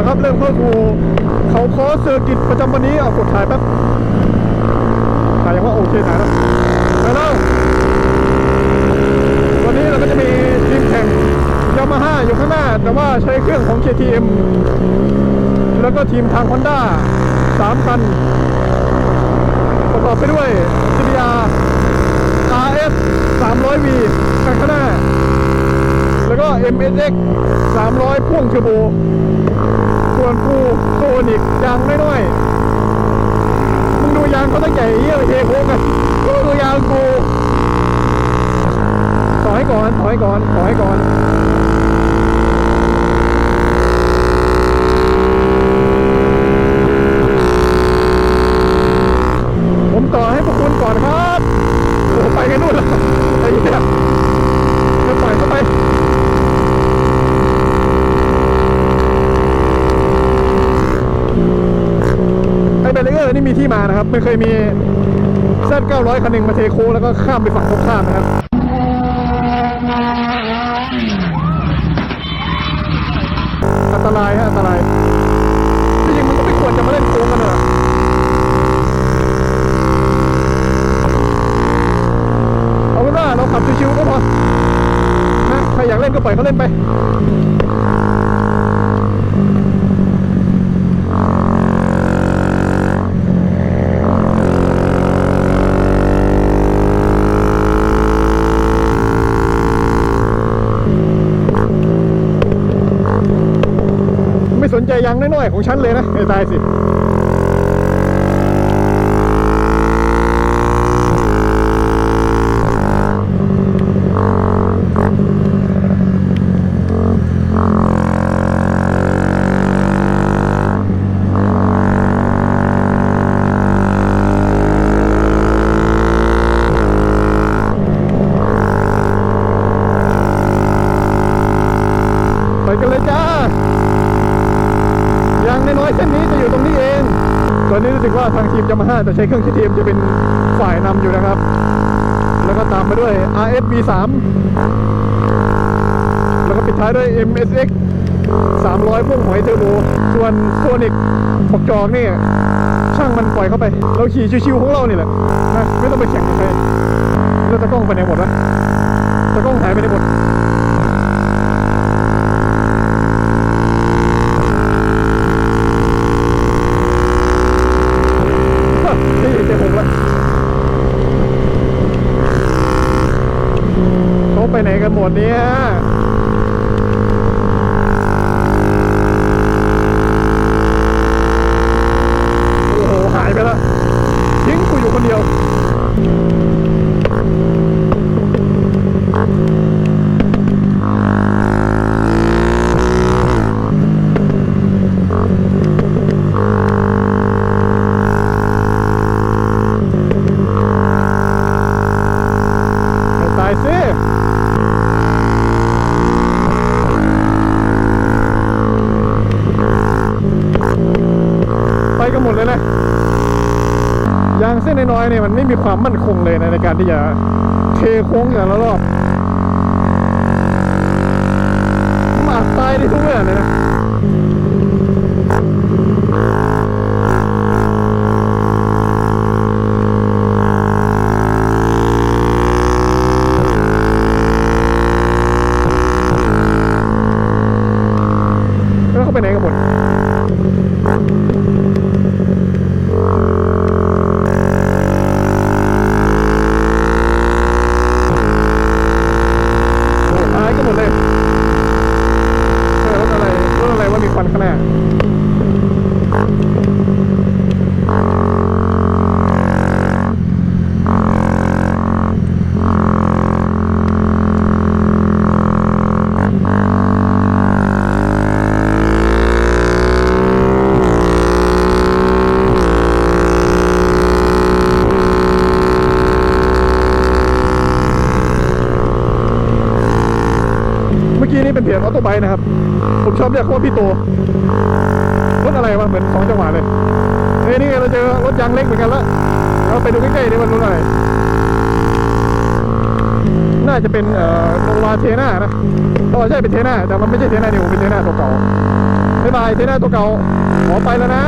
ละครับ เริ่มเข้าสู่เขาคอเซอร์กิตประจำวันนี้เอากดถ่ายแป๊บถ่ายยังว่าโอเคถ่ายแล้วไปแล้ววันนี้เราก็จะมีทีมแข่งยามาฮ่าอยู่ข้างหน้า แต่ว่าใช้เครื่องของ KTM แล้วก็ทีมทาง Honda 3 คัน ประกอบไปด้วย CBR RS 300V คันข้างหน้า แล้วก็ MSX 300 พ่วงเทอร์โบ ส่วนกูโซนิกยางน้อยๆมึงดูยางเขาตั้งใหญ่เยี่ยเทโค้งกันกูดูยางกูถอยก่อนถอยก่อนถอยก่อน ผมต่อให้พวกคุณก่อนครับ โอ้โหไปกันนู่นแล้วไอ้เหี้ยไม่ปล่อยเข้าไป ไอ้เบลเลอร์นี่มีที่มานะครับ ไม่เคยมีเส้น900 คันหนึ่งมาเทโค้งแล้วก็ข้ามไปฝั่งตรงข้ามนะครับอันตรายฮะอันตรายจริงมันก็ไม่ควรจะมาเล่นโค้งกันเลยเอาเป็นว่าเราขับชิวๆก็พอนะใครอยากเล่นก็ปล่อยเขาเล่นไป ใจยังน้อยๆของฉันเลยนะไอ้ตายสิ รู้สึกว่าทางทีมยามาฮ่าจะใช้เครื่องทีมจะเป็นฝ่ายนำอยู่นะครับ แล้วก็ตามมาด้วย RS V3 แล้วก็ปิดท้ายด้วย MSX 300พ่วงหอยเทอร์โบส่วนโซนิกปกจอกนี่ช่างมันปล่อยเข้าไป เราขี่ชิวๆของเรานี่แหละนะไม่ต้องไปแข่งกับใครแล้วตะกล้องไปไหนหมดวะตะกล้องหายไปไหนหมด ไปไหนกัน น้อยๆเนี่ยมันไม่มีความมั่นคงเลยนะในการที่จะเทโค้งอย่างละรอบมาตายได้ทุกเมื่อเลยนะ นี่เป็นเพจออโต้ไบค์นะครับ ผมชอบเรียกเขาว่าพี่โตรถอะไรวะเหมือนสองจังหวะเลยเฮ้ยนี่เราเจอรถยางเล็กเหมือนกันล้วเราไปดูใกล้ๆดิว่ารถอะไร น่าจะเป็นเอ่อโนวาเทน่านะอ๋อใช่เป็นเทน่าแต่มันไม่ใช่เทน่านิวเป็นเทน่าตัวเก่าบ๊ายบายเทน่าตัวเก่าขอไปแล้วนะ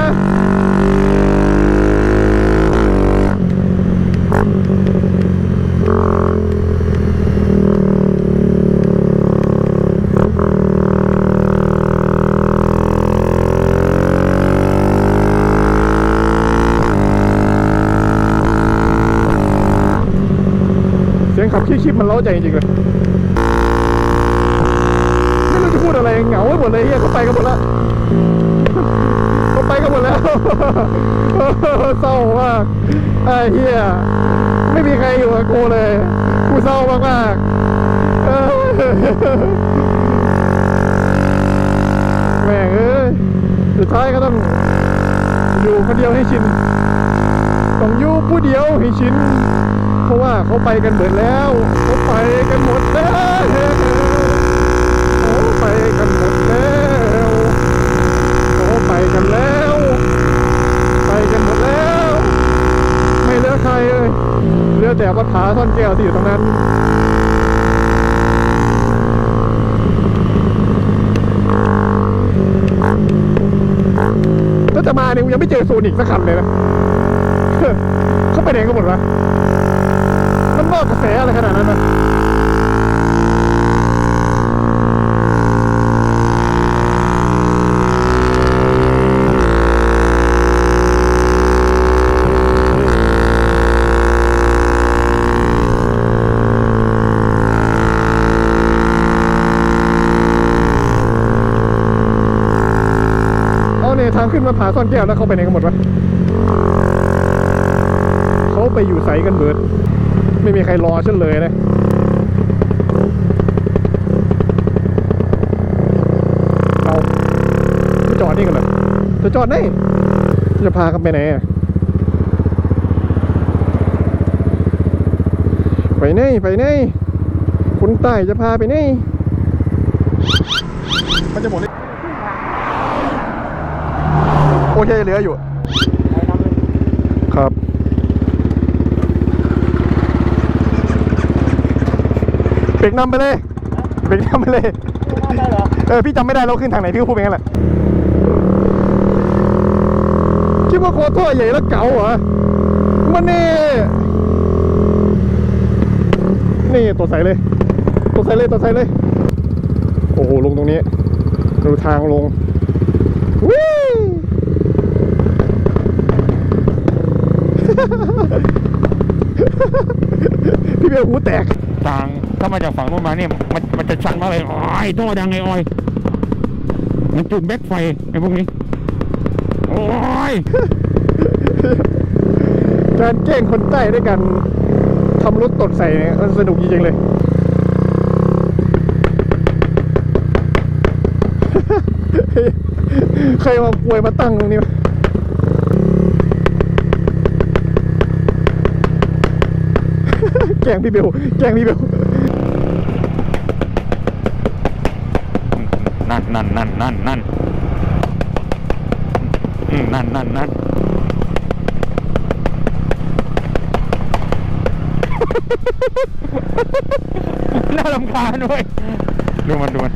เสียงขับขี้ๆมันเล้าใจจริงๆเลยไม่รู้จะพูดอะไรเหงาไปหมดเลยเฮียเขาไปกันหมดแล้วเขาไปกันหมดแล้วเศร้ามากไอ้เฮียไม่มีใครอยู่กับกูเลยกูเศร้ามากมากแม่งเอ้ยสุดท้ายก็ต้องอยู่คนเดียวให้ชินต้องอยู่ผู้เดียวให้ชิน ราะว่าเขาไปกันหมดแล้วเขาไปกันหมดแล้วเขาไปกันหมดแล้วเขาไปกันแล้ว ไปกันหมดแล้ว ไม่เหลือใครเลยเหลือแต่ปัญหาท่อนแก้วที่อยู่ตรงนั้นถ้าจะมาเนี่ยยังไม่เจอโซนิกสักคันเลยนะเขาไปไหนกันหมดวะ มันนอกกระแสอะไรขนาดนั้นนะเอาเนี่ยทางขึ้นมาผาซ่อนแก้วแล้วเขาไปไหนกันหมดวะเขาไปอยู่ใสกันเบิด ไม่มีใครรอฉันเลยนะเอาไม่จอดนี่กันเหรอจะจอดไหนจะพากันไปไหนไปไหนไปไหนคนใต้จะพาไปไหนมันจะหมดเลยโอเคเหลืออยู่ ครับ เบรกนำไปเลยเบรกนำไปเลย เออพี่จำไม่ได้เราขึ้นทางไหนพี่ก็พูดไปงั้นแหละคิดว่าโคตรท่อใหญ่แล้วเก๋าเหรอมันนี่นี่ตัวใสเลยตัวใสเลยตัวใสเลย โอ้โหลงตรงนี้ ดูทางลงวิพี่เบลหูแตกต่าง ถ้ามาจากฝั่งโน้นมาเนี่ยมันมันจะชันมากเลยอ้อยท่อดังไงอ้อย มันจุดแบ็คไฟไอ้พวกนี้ โอ้ย การแกล้งคนใต้ด้วยกันทำรถตดใส่เนี่ยมันสนุกจริงๆเลย ใครมาป่วยมาตั้งตรงนี้แกล้งพี่เบลแกล้งพี่เบล นั่นนั่นนั่นนั่นนั่นนั่นนั่นน่ารำคาญด้วยดูมันดูมัน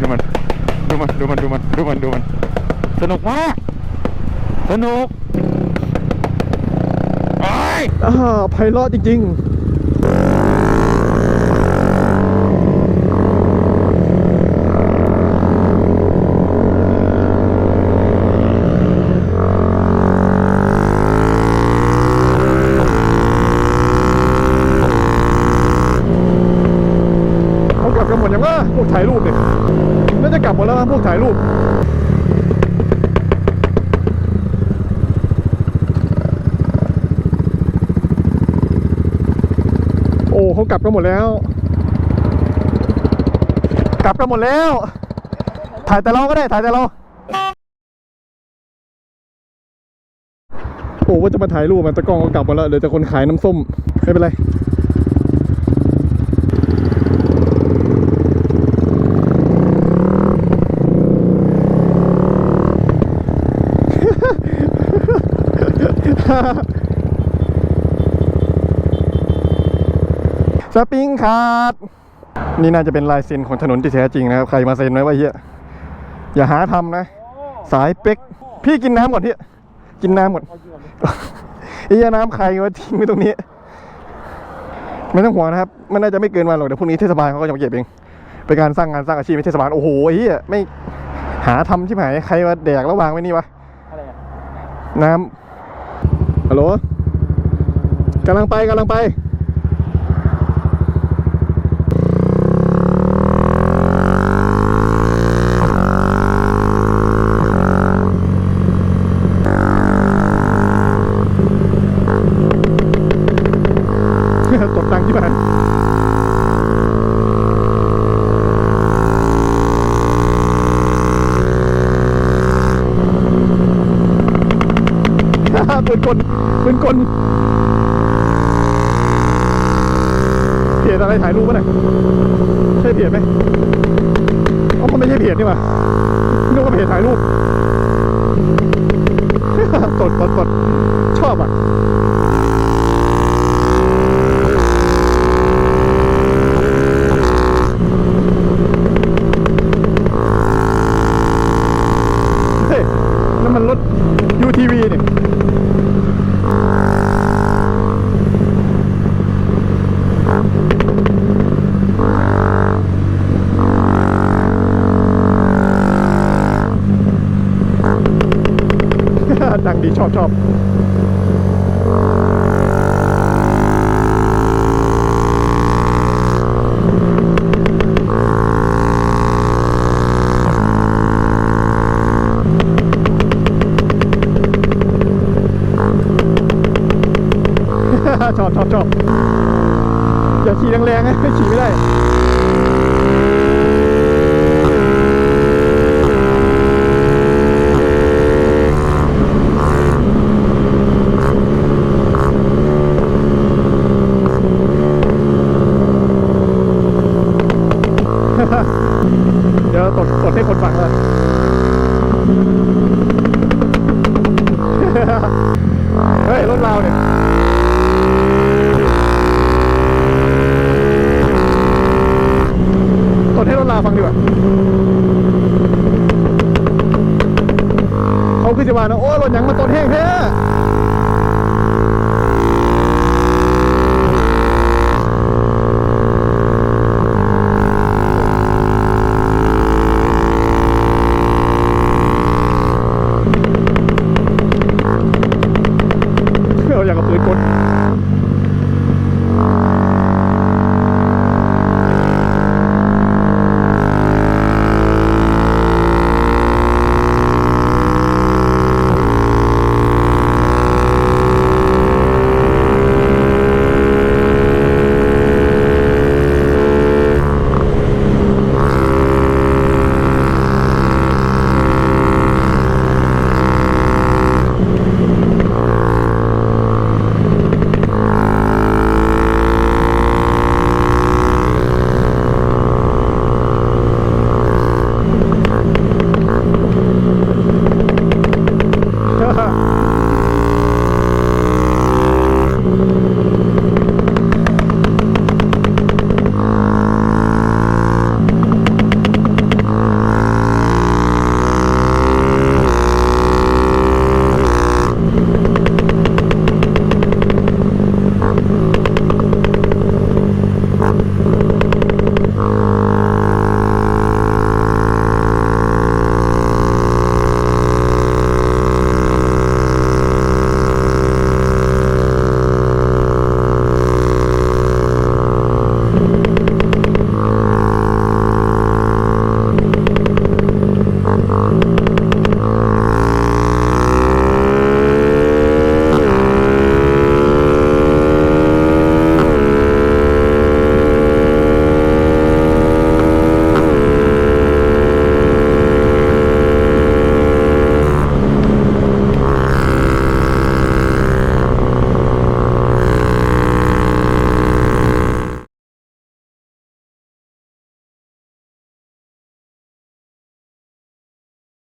ดูมันดูมันดูมันดูมันดูมันดูมันสนุกมากสนุกโอ้ยอ่าไพเราะจริง ๆ จะกลับหมดแล้วมั้งพวกถ่ายรูปโอ้เขากลับกันหมดแล้ว กลับกันหมดแล้ว ถ่ายแต่เราก็ได้ถ่ายแต่เราโอ้ว่าจะมาถ่ายรูปมันตะกล้องก็กลับมดแล้วเหลือแต่คนขายน้ำส้มไม่เป็นไร สปริงขาด นี่น่าจะเป็นลายเซ็นของถนนที่แท้จริงนะครับ ใครมาเซ็นไว้ว่าเฮียอย่าหาทำนะอ๋อสายเป็กพี่กินน้ำก่อนพี่กินน้ำก่อนไอ้ยาน้ำใครวะทิ้งไว้ตรงนี้ ไม่ต้องห่วงนะครับ มันน่าจะไม่เกินวันหรอก เดี๋ยวพรุ่งนี้เทศบาลเขาก็จะมาเก็บเอง เป็นการสร้างงานสร้างอาชีพให้เทศบาล โอ้โหไอ้เหี้ยไม่หาทำที่ไหนใครมาแดกแล้ววางไว้นี่วะอะไรอะน้ำ ฮัลโหลกำลังไปกำลังไปตดดังที่บ้านปืนกลปืน กลเพจอะไรถ่ายรูปวะเนี่ยใช่เพจไหมอ๋อมันไม่ใช่เพจนี่หว่านึกว่าเพจถ่ายรูปตดตดตดชอบอะ ดังดีชอบชอบชอบชอบชอบอย่าขี่แรงๆนะขี่ไม่ได้ เดี๋ยวตดตดให้คนฟังเลย เฮ้ย รถเราเนี่ย ตดให้ รถลาฟังดีกว่าเขาคือจะว่านะโอ้ยรถหยังมาตดแห้งแท้